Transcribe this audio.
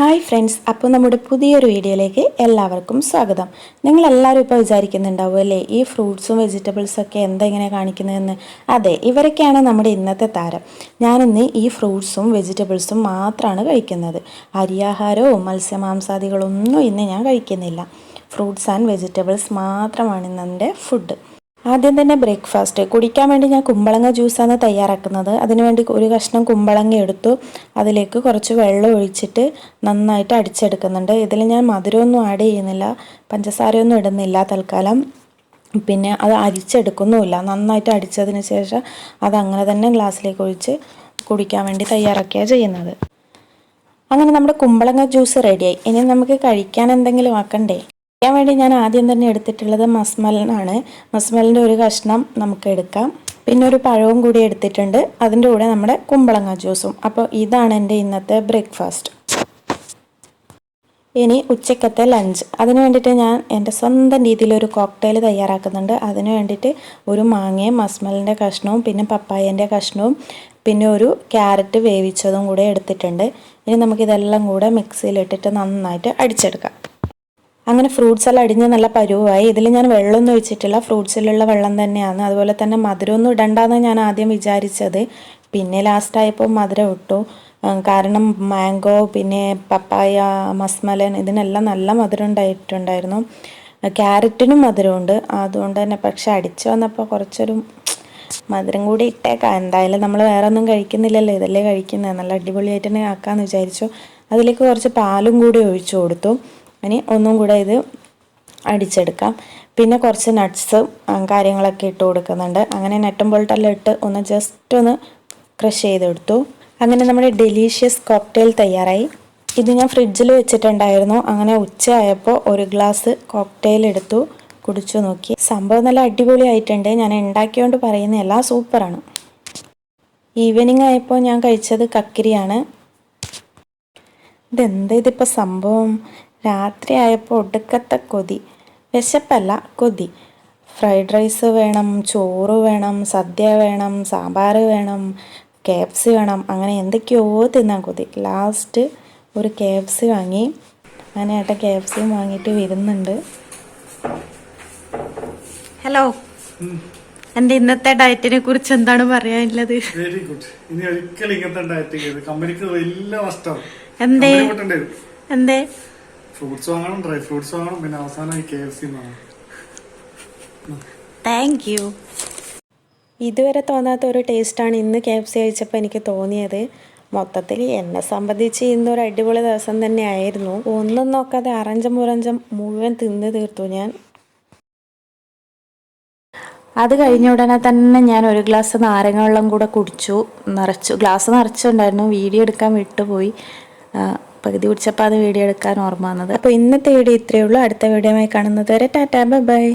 Hi friends അപ്പോൾ നമ്മുടെ പുതിയൊരു വീഡിയോയിലേക്ക് എല്ലാവർക്കും സ്വാഗതം. നിങ്ങളെല്ലാവരും ഇപ്പോൾ വിചാരിക്കുന്നുണ്ടാവും അല്ലേ ഈ ഫ്രൂട്ട്സും വെജിറ്റബിൾസും ഒക്കെ എന്താ ഇങ്ങനെ കാണിക്കുന്നതെന്ന്? അതെ ഇവരൊക്കെയാണ് നമ്മുടെ ഇന്നത്തെ താരം. ഞാനിന്ന് ഈ ഫ്രൂട്ട്സും വെജിറ്റബിൾസും മാത്രമാണ് കഴിക്കുന്നത്. അരിയാഹാരവും മത്സ്യമാംസാദികളൊന്നും ഇന്ന് ഞാൻ കഴിക്കുന്നില്ല. ഫ്രൂട്ട്സ് ആൻഡ് വെജിറ്റബിൾസ് മാത്രമാണ് ഇന്നെന്റെ ഫുഡ്. ആദ്യം തന്നെ ബ്രേക്ക്ഫാസ്റ്റ് കുടിക്കാൻ വേണ്ടി ഞാൻ കുമ്പളങ്ങ ജ്യൂസാണ് തയ്യാറാക്കുന്നത്. അതിനുവേണ്ടി ഒരു കഷ്ണം കുമ്പളങ്ങ എടുത്തു. അതിലേക്ക് കുറച്ച് വെള്ളം ഒഴിച്ചിട്ട് നന്നായിട്ട് അടിച്ചെടുക്കുന്നുണ്ട്. ഇതിൽ ഞാൻ മധുരമൊന്നും ആഡ് ചെയ്യുന്നില്ല. പഞ്ചസാരയൊന്നും ഇടുന്നില്ല തൽക്കാലം. പിന്നെ അത് അരിച്ചെടുക്കുന്നുമില്ല. നന്നായിട്ട് അടിച്ചതിന് ശേഷം അത് അങ്ങനെ തന്നെ ഗ്ലാസ്സിലേക്ക് ഒഴിച്ച് കുടിക്കാൻ വേണ്ടി തയ്യാറാക്കിയാണ് ചെയ്യുന്നത്. അങ്ങനെ നമ്മുടെ കുമ്പളങ്ങ ജ്യൂസ് റെഡിയായി ഇനി നമുക്ക് കഴിക്കാൻ എന്തെങ്കിലും ആക്കണ്ടേ? കഴിക്കാൻ വേണ്ടി ഞാൻ ആദ്യം തന്നെ എടുത്തിട്ടുള്ളത് മസ്മലനാണ്. മസ്മലിന്റെ ഒരു കഷ്ണം നമുക്ക് എടുക്കാം. പിന്നെ ഒരു പഴവും കൂടി എടുത്തിട്ടുണ്ട്. അതിന്റെ കൂടെ നമ്മുടെ കുമ്പളങ്ങ ജ്യൂസും. അപ്പോൾ ഇതാണ് എന്റെ ഇന്നത്തെ ബ്രേക്ക്ഫാസ്റ്റ്. ഇനി ഉച്ചക്കത്തെ ലഞ്ച്. അതിന് വേണ്ടിയിട്ട് ഞാൻ എന്റെ സ്വന്തം രീതിയിൽ ഒരു കോക്ടെയിൽ തയ്യാറാക്കുന്നുണ്ട്. അതിന് വേണ്ടിയിട്ട് ഒരു മാങ്ങയും മസ്മലിന്റെ കഷ്ണവും പിന്നെ പപ്പായന്റെ കഷ്ണവും പിന്നെ ഒരു ക്യാരറ്റ് വേവിച്ചതും കൂടെ എടുത്തിട്ടുണ്ട്. ഇനി നമുക്കിതെല്ലാം കൂടെ മിക്സിയിലിട്ടിട്ട് നന്നായിട്ട് അടിച്ചെടുക്കാം. അങ്ങനെ ഫ്രൂട്ട്സ് എല്ലാം അടിഞ്ഞ് നല്ല പരുവായി. ഇതിൽ ഞാൻ വെള്ളമൊന്നും ഒഴിച്ചിട്ടില്ല. ഫ്രൂട്ട്സിലുള്ള വെള്ളം തന്നെയാണ്. അതുപോലെ തന്നെ മധുരമൊന്നും ഇടണ്ടെന്ന് ഞാൻ ആദ്യം വിചാരിച്ചത്. പിന്നെ ലാസ്റ്റായപ്പോൾ മധുരം ഇട്ടു. കാരണം മാംഗോ പിന്നെ പപ്പായ മസ്മലൻ ഇതിനെല്ലാം നല്ല മധുരം ഉണ്ടായിട്ടുണ്ടായിരുന്നു. ക്യാരറ്റിനും മധുരമുണ്ട്. അതുകൊണ്ട് തന്നെ പക്ഷെ അടിച്ചു വന്നപ്പോൾ കുറച്ചൊരു മധുരം കൂടി ഇട്ടേക്കാം. എന്തായാലും നമ്മൾ വേറെ ഒന്നും കഴിക്കുന്നില്ലല്ലോ. ഇതല്ലേ കഴിക്കുന്നത് നല്ല അടിപൊളിയായിട്ട് തന്നെ ആക്കാമെന്ന് വിചാരിച്ചു. അതിലേക്ക് കുറച്ച് പാലും കൂടി ഒഴിച്ചു കൊടുത്തു. ഇനി ഒന്നും കൂടെ ഇത് അടിച്ചെടുക്കാം. പിന്നെ കുറച്ച് നട്ട്സ് കാര്യങ്ങളൊക്കെ ഇട്ട് കൊടുക്കുന്നുണ്ട്. അങ്ങനെ നട്ടും ബോൾട്ടെല്ലാം ഇട്ട് ഒന്ന് ജസ്റ്റ് ഒന്ന് ക്രഷ് ചെയ്തെടുത്തു. അങ്ങനെ നമ്മുടെ ഡെലീഷ്യസ് കോക്ടെയിൽ തയ്യാറായി. ഇത് ഞാൻ ഫ്രിഡ്ജിൽ വെച്ചിട്ടുണ്ടായിരുന്നു. അങ്ങനെ ഉച്ചയായപ്പോൾ ഒരു ഗ്ലാസ് കോക്ടെയിൽ എടുത്തു കുടിച്ചു നോക്കി. സംഭവം നല്ല അടിപൊളിയായിട്ടുണ്ട്. ഞാൻ ഉണ്ടാക്കിയോണ്ട് പറയുന്ന എല്ലാം സൂപ്പറാണ്. ഈവനിങ് ആയപ്പോൾ ഞാൻ കഴിച്ചത് കക്കിരിയാണ്. ഇതെന്താ ഇതിപ്പോൾ സംഭവം? രാത്രി ആയപ്പോൾ ഒടുക്കത്തെ കൊതി. വിശപ്പല്ല കൊതി. ഫ്രൈഡ് റൈസ് വേണം ചോറ് വേണം സദ്യ വേണം സാമ്പാർ വേണം കെ എഫ് സി വേണം അങ്ങനെ എന്തൊക്കെയോ തിന്നാൻ കൊതി. ലാസ്റ്റ് ഒരു കെ എഫ് സി വാങ്ങി. അങ്ങനെ ഏട്ടൻ കെ എഫ് സിയും വാങ്ങിയിട്ട് വരുന്നുണ്ട്. ഹലോ. എന്റെ ഇന്നത്തെ ഡയറ്റിനെ കുറിച്ച് എന്താണ് പറയാനുള്ളത്? വെരി ഗുഡ് ഇനി ഒരിക്കലും ഇങ്ങനത്തെ ഡയറ്റ് കമ്പനിക്ക് വലിയ നഷ്ടം എന്തേ? എന്തേ? ഫ്രൂട്ട്സ് വാങ്ങണം ഡ്രൈ ഫ്രൂട്ട്സ് വാങ്ങണം പിന്നെ അവസാനമായി കെ എഫ് സി വാങ്ങണം താങ്ക് യു ഇതുവരെ തോന്നാത്ത ഒരു ടേസ്റ്റാണ് ഇന്ന് കെ എഫ് സി കഴിച്ചപ്പോൾ എനിക്ക് തോന്നിയത്. മൊത്തത്തിൽ എന്നെ സംബന്ധിച്ച് ഇന്നൊരു അടിപൊളി ദിവസം തന്നെ ആയിരുന്നു. ഒന്നും നോക്കാതെ അറഞ്ചം മുറഞ്ചം മുഴുവൻ തിന്ന് തീർത്തു ഞാൻ. അത് കഴിഞ്ഞ ഉടനെ തന്നെ ഞാൻ ഒരു ഗ്ലാസ് നാരങ്ങ വെള്ളം കൂടെ കുടിച്ചു. നിറച്ചു. ഗ്ലാസ് നിറച്ചുണ്ടായിരുന്നു. വീഡിയോ എടുക്കാൻ വിട്ടുപോയി. പകുതി പിടിച്ചപ്പോൾ അത് വീഡിയോ എടുക്കാൻ ഓർമ്മ വന്നത്. അപ്പോൾ ഇന്നത്തെ വീഡിയോ ഇത്രയേ ഉള്ളൂ. അടുത്ത വീഡിയോ കാണുന്നത് വരെ ടാറ്റാ ബൈ ബൈ.